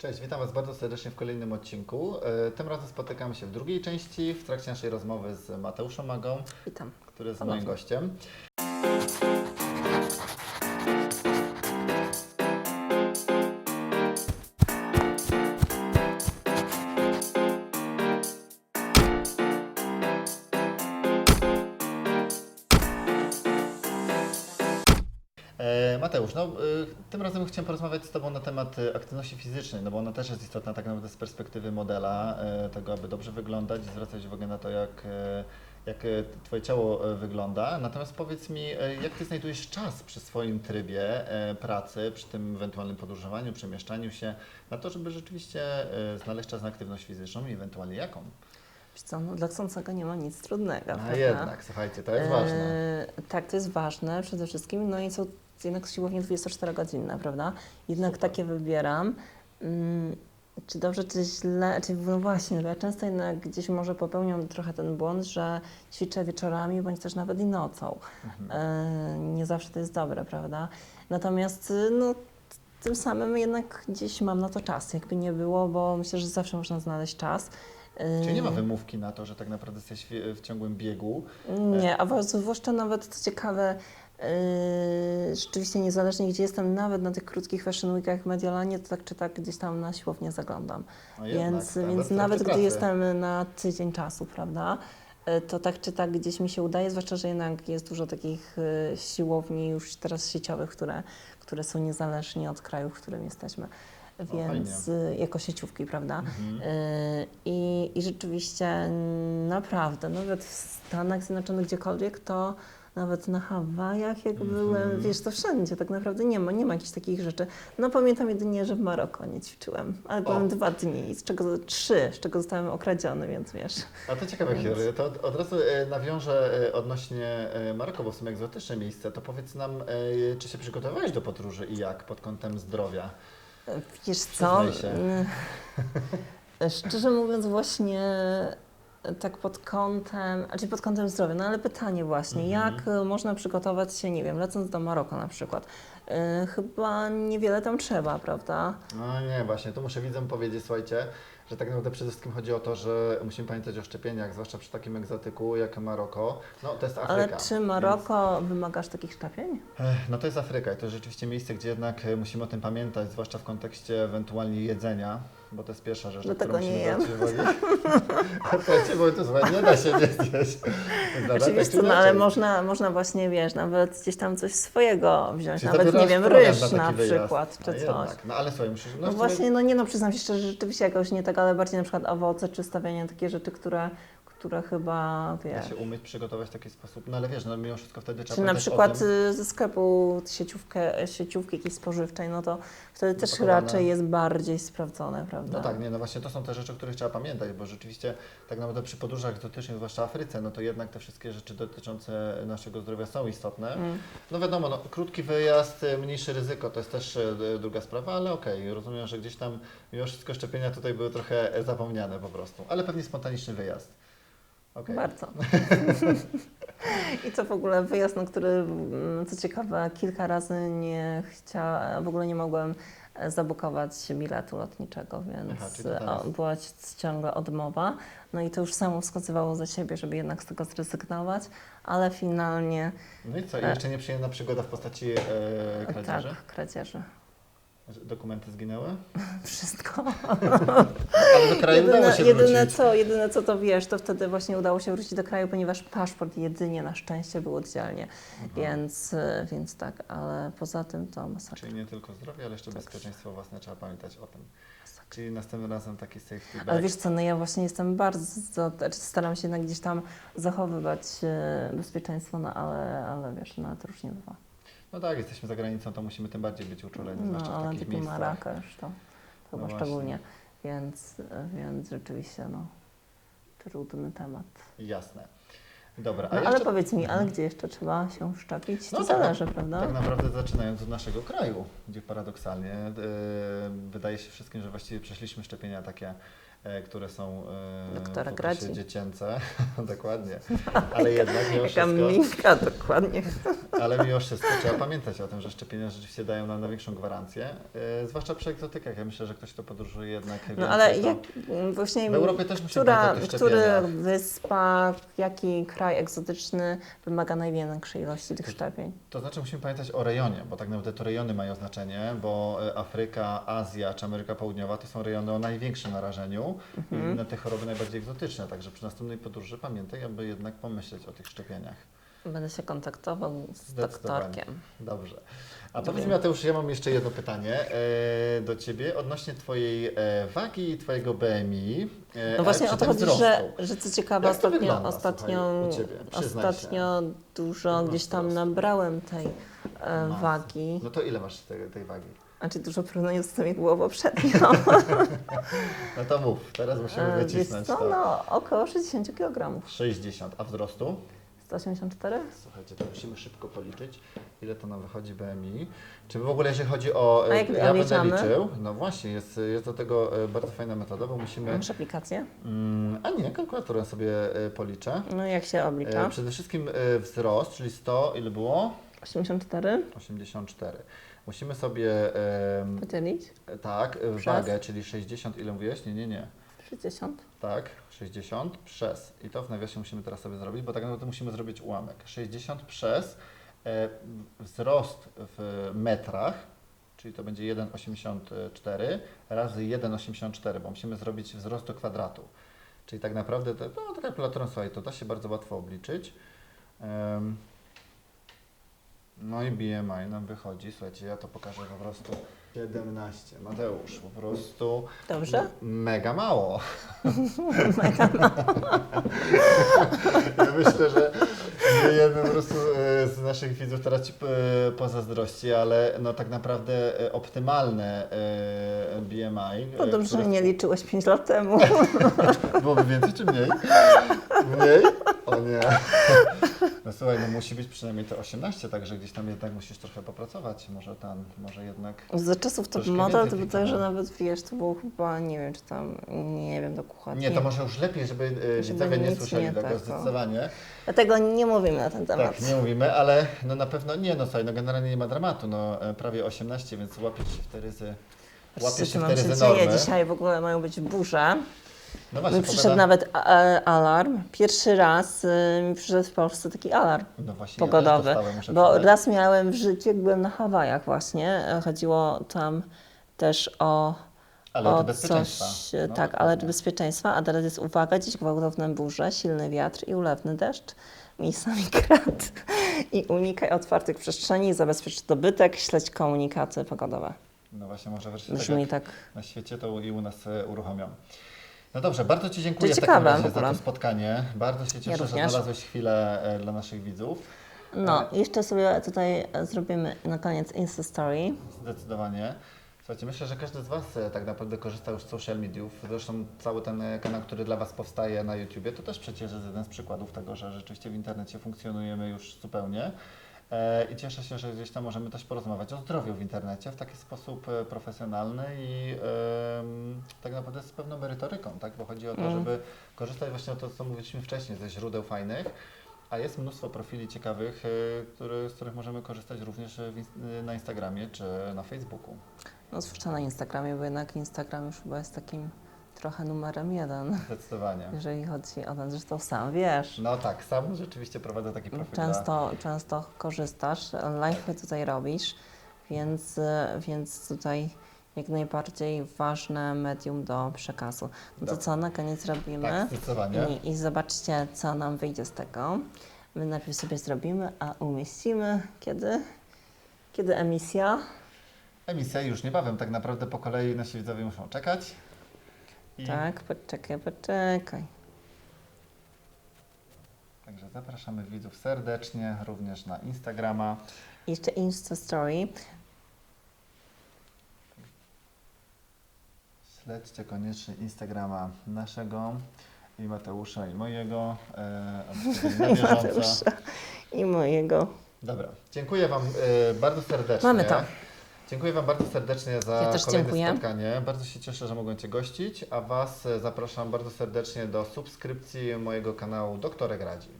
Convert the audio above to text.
Cześć, witam Was bardzo serdecznie w kolejnym odcinku. E, Tym razem spotykamy się w drugiej części w trakcie naszej rozmowy z Mateuszem Magą, Witam. który jest Ponownie. moim gościem. Mateusz, no, e, tym razem chciałem porozmawiać z Tobą na temat e, aktywności fizycznej, no bo ona też jest istotna tak naprawdę z perspektywy modela, e, tego aby dobrze wyglądać i zwracać uwagę na to, jak, jak Twoje ciało wygląda. Natomiast powiedz mi, jak Ty znajdujesz czas przy swoim trybie pracy, przy tym ewentualnym podróżowaniu, przemieszczaniu się, na to, żeby rzeczywiście znaleźć czas na aktywność fizyczną i ewentualnie jaką? Wiesz co, no, dla chcącego nie ma nic trudnego. A prawda? jednak, słuchajcie, to jest ważne. E, tak, to jest ważne przede wszystkim. No i są jednak siłownie 24-godzinne, prawda? Jednak Super. takie wybieram. Mm, czy dobrze, czy źle? Czy, no właśnie, bo ja często jednak gdzieś może popełniam trochę ten błąd, że ćwiczę wieczorami, bądź też nawet i nocą. Mhm. E, nie zawsze to jest dobre, prawda? Natomiast y, no, tym samym jednak gdzieś mam na to czas, jakby nie było, bo myślę, że zawsze można znaleźć czas. E, Czyli nie ma wymówki na to, że tak naprawdę jesteś w, ciągłym biegu. Nie, a zwłaszcza nawet co ciekawe, rzeczywiście niezależnie gdzie jestem, nawet na tych krótkich fashion weekach w Mediolanie, to tak czy tak gdzieś tam na siłownię zaglądam. No jednak, więc nawet więc nawet gdy jestem na tydzień czasu, prawda, yy, to tak czy tak gdzieś mi się udaje, zwłaszcza, że jednak jest dużo takich yy, siłowni już teraz sieciowych, które, które są niezależnie od kraju, w którym jesteśmy. Więc yy, jako sieciówki, prawda? Mhm. Yy, I, I rzeczywiście naprawdę, nawet w Stanach Zjednoczonych gdziekolwiek, to nawet na Hawajach, jak Mhm. byłem, wiesz, to wszędzie tak naprawdę nie ma, nie ma jakichś takich rzeczy. No pamiętam jedynie, że w Maroko nie ćwiczyłem, ale O. byłem dwa dni, z czego trzy, z czego zostałem okradziony, więc wiesz. A to ciekawe Więc-. To od, od razu e, nawiążę e, odnośnie e, Maroka, bo w sumie egzotyczne miejsce. To powiedz nam, czy się przygotowałeś do podróży i jak pod kątem zdrowia? Wiesz co? Szczerze mówiąc, właśnie tak pod kątem, znaczy pod kątem zdrowia, no ale pytanie właśnie, Mhm. jak y, można przygotować się, nie wiem, lecąc do Maroka na przykład? Y, Chyba niewiele tam trzeba, prawda? No nie, właśnie, to muszę widzom powiedzieć, słuchajcie, że tak naprawdę przede wszystkim chodzi o to, że musimy pamiętać o szczepieniach, zwłaszcza przy takim egzotyku jak Maroko. No to jest Afryka. Ale czy Maroko wymagasz takich szczepień? Ech, No to jest Afryka i to jest rzeczywiście miejsce, gdzie jednak e, musimy o tym pamiętać, zwłaszcza w kontekście ewentualnie jedzenia, bo to jest pierwsza rzecz, na Dlatego którą nie musimy uwagę. Słuchajcie, bo to słuchaj, nie da się nie zjeść. Zadatek Oczywiście, czy no ale inaczej. można, można właśnie, wiesz, nawet gdzieś tam coś swojego wziąć, Czyli nawet, nie wiem, ryż na przykład, No czy coś. jednak. No ale słuchaj, musisz... No sumie- właśnie, no nie no, przyznam się szczerze, że rzeczywiście jakoś nie tak, ale bardziej na przykład owoce czy stawianie takie rzeczy, które, które chyba, Da wiesz... się umieć przygotować w taki sposób, no ale wiesz, no mimo wszystko wtedy trzeba Czy na przykład y, ze sklepu sieciówkę, sieciówki jakiejś spożywczej, no to wtedy też Zapakowane. raczej jest bardziej sprawdzone, prawda? No tak, nie, no właśnie to są te rzeczy, o których trzeba pamiętać, bo rzeczywiście tak naprawdę przy podróżach egzotycznych, zwłaszcza Afryce, no to jednak te wszystkie rzeczy dotyczące naszego zdrowia są istotne. Mm. No wiadomo, no, krótki wyjazd, y, mniejsze ryzyko, to jest też y, druga sprawa, ale okej, rozumiem, że gdzieś tam mimo wszystko szczepienia tutaj były trochę zapomniane po prostu, ale pewnie spontaniczny wyjazd. Okej. Bardzo. I co w ogóle wyjazd, na który, mm, co ciekawe, kilka razy nie chciała, w ogóle nie mogłem e, zabukować biletu lotniczego, więc Aha, e, o, była ci- ciągle odmowa. No i to już samo wskazywało za siebie, żeby jednak z tego zrezygnować, ale finalnie No i co, i jeszcze nieprzyjemna przygoda w postaci e, kradzieży? tak, kradzieży. Dokumenty zginęły? Wszystko. Do kraju udało Jedyne, się jedyne, wrócić. co, jedyne co to wiesz, to wtedy właśnie udało się wrócić do kraju, ponieważ paszport jedynie na szczęście był oddzielnie, Mhm. więc, e, więc tak, ale poza tym to masakra. Czyli nie tylko zdrowie, ale jeszcze bezpieczeństwo własne, trzeba pamiętać o tym. masakra. Czyli następnym razem taki safety bag. Ale wiesz co, no ja właśnie jestem bardzo, znaczy staram się jednak gdzieś tam zachowywać e, bezpieczeństwo, no ale, ale wiesz, no to już nie bywa. No tak, jesteśmy za granicą, to musimy tym bardziej być uczuleni, No zwłaszcza w ale takich typu miejscach. Marrakesz to, to No chyba właśnie. Więc, więc rzeczywiście no trudny temat. Jasne. Dobra, No ale jeszcze powiedz mi, ale Mhm. gdzie jeszcze trzeba się szczepić? To No tak, zależy, prawda? tak naprawdę zaczynając od naszego kraju, gdzie paradoksalnie yy, wydaje się wszystkim, że właściwie przeszliśmy szczepienia takie, e, które są e, Doktora w dziecięce, dokładnie, ale jednak mimo Jaka wszystko, minka, dokładnie. Ale mimo wszystko trzeba pamiętać o tym, że szczepienia rzeczywiście dają nam największą gwarancję, yy, zwłaszcza przy egzotykach. Ja myślę, że ktoś, kto podróżuje jednak No ale to jak właśnie w Europie też musimy która, który wyspa, jaki kraj egzotyczny wymaga największej ilości tych szczepień? To znaczy musimy pamiętać o rejonie, bo tak naprawdę to rejony mają znaczenie, bo e, Afryka, Azja czy Ameryka Południowa to są rejony o największym narażeniu Mhm. na te choroby najbardziej egzotyczne. Także przy następnej podróży pamiętaj, aby jednak pomyśleć o tych szczepieniach. Będę się kontaktował z doktorkiem. Dobrze. A powiedz mi Mateusz, ja mam jeszcze jedno pytanie e, do Ciebie odnośnie Twojej e, wagi i Twojego BMI. E, No właśnie o to chodzi, że, że co ciekawe, Jak ostatnio, wygląda, ostatnio, słuchaj, się. ostatnio dużo gdzieś tam nabrałem tej wagi. No to ile masz tej, tej wagi? Znaczy dużo porównania z tym, jak było poprzednio. No to mów, teraz musimy E, Wiesz wycisnąć co, to. no około 60 kg. 60, a wzrostu? 184? Słuchajcie, to musimy szybko policzyć, ile to nam wychodzi BMI. Czy w ogóle, jeżeli chodzi o. A jak ja będę liczył. No właśnie, jest, jest do tego e, bardzo fajna metoda, bo musimy. Masz aplikację? Mm, a nie, kalkulatorem sobie e, policzę. No jak się oblicza? E, przede wszystkim e, wzrost, czyli 100, ile było? 84? 84. Musimy sobie. em, Podzielić? tak, e, Przez? wagę, czyli 60, ile mówiłeś? Nie, nie, nie. 60? Tak, 60 przez. I to w nawiasie musimy teraz sobie zrobić, bo tak naprawdę musimy zrobić ułamek. 60 przez e, wzrost w metrach, czyli to będzie 1,84 razy 1,84, bo musimy zrobić wzrost do kwadratu. Czyli tak naprawdę, to, no, tak kalkulatorem, słuchaj, to da się bardzo łatwo obliczyć. Em, no i BMI nam wychodzi, słuchajcie, ja to pokażę po prostu. 17, Mateusz, po prostu Dobrze? Mega mało. ja myślę, że jeden po prostu e, z naszych widzów teraz Ci e, pozazdrości, ale no tak naprawdę e, optymalne BMI. To e, dobrze, że które- nie liczyłeś 5 lat temu. Byłoby więcej czy mniej? Mniej? O nie. No słuchaj, no musi być przynajmniej te 18, także gdzieś tam jednak musisz trochę popracować. Może tam, może jednak... Za czasów top Troszkę model to więcej tak, że kliknąłem. nawet wiesz, to było chyba, nie wiem, czy tam, nie wiem dokładnie. Nie, to może już lepiej, żeby e, widzowie nie nic słyszeli nie tego tego. zdecydowanie. Dlatego nie mówimy na ten temat. Tak, nie mówimy, ale no na pewno nie, no słuchaj, no generalnie nie ma dramatu, no e, prawie 18, więc łapiesz się w te ryzy, Patrzcie, łapiesz co się w nam te się ryzy dzieje. normy. Dzisiaj w ogóle mają być burze. No właśnie, Mi przyszedł pogoda- nawet e, alarm. Pierwszy raz y, mi przyszedł w Polsce taki alarm no właśnie, pogodowy. Ja bo przyznać. raz miałem w życiu, jak byłem na Hawajach właśnie. e, Chodziło tam też o, ale o coś, e, No, tak, ale bezpieczeństwa. A teraz jest uwaga, dziś gwałtowne burze, silny wiatr i ulewny deszcz. Miejscami krat. I unikaj otwartych przestrzeni, zabezpiecz dobytek, śledź komunikaty pogodowe. No właśnie, może wreszcie tak Brzmi tak. na świecie to i u nas e, uruchomią. No dobrze, bardzo Ci dziękuję w takim razie za to spotkanie. Bardzo się cieszę, że również. znalazłeś chwilę e, dla naszych widzów. No, jeszcze sobie tutaj e, zrobimy na koniec Insta Story. Zdecydowanie. Słuchajcie, myślę, że każdy z Was e, tak naprawdę korzysta już z social mediów. Zresztą cały ten e, kanał, który dla Was powstaje na YouTubie, to też przecież jest jeden z przykładów tego, że rzeczywiście w internecie funkcjonujemy już zupełnie. E, I cieszę się, że gdzieś tam możemy też porozmawiać o zdrowiu w internecie w taki sposób e, profesjonalny i em, tak naprawdę z pewną merytoryką, tak? Bo chodzi o to, Mm. żeby korzystać właśnie o to, co mówiliśmy wcześniej, ze źródeł fajnych, a jest mnóstwo profili ciekawych, e, który, z których możemy korzystać również w, na Instagramie czy na Facebooku. No zwłaszcza na Instagramie, bo jednak Instagram już chyba jest takim trochę numerem jeden, Zdecydowanie. jeżeli chodzi o ten, zresztą sam wiesz. No tak, sam rzeczywiście prowadzę taki profil. Dla... Często, często korzystasz, live tutaj robisz, więc, więc tutaj jak najbardziej ważne medium do przekazu. No to co, na koniec robimy? Tak, zdecydowanie. I, I zobaczcie, co nam wyjdzie z tego. My najpierw sobie zrobimy, a umieścimy kiedy? Kiedy emisja? Emisja już niebawem, tak naprawdę po kolei nasi widzowie muszą czekać. I Tak, poczekaj, poczekaj. Także zapraszamy widzów serdecznie, również na Instagrama. Jeszcze Insta Story. Śledźcie koniecznie Instagrama naszego i Mateusza i mojego, e, abyście byli na bieżąco. Mateusza i mojego. Dobra, dziękuję Wam e, bardzo serdecznie. Mamy to. Dziękuję Wam bardzo serdecznie za Ja kolejne dziękuję. spotkanie. Bardzo się cieszę, że mogłem Cię gościć, a Was e, zapraszam bardzo serdecznie do subskrypcji mojego kanału Doktorek Radzi.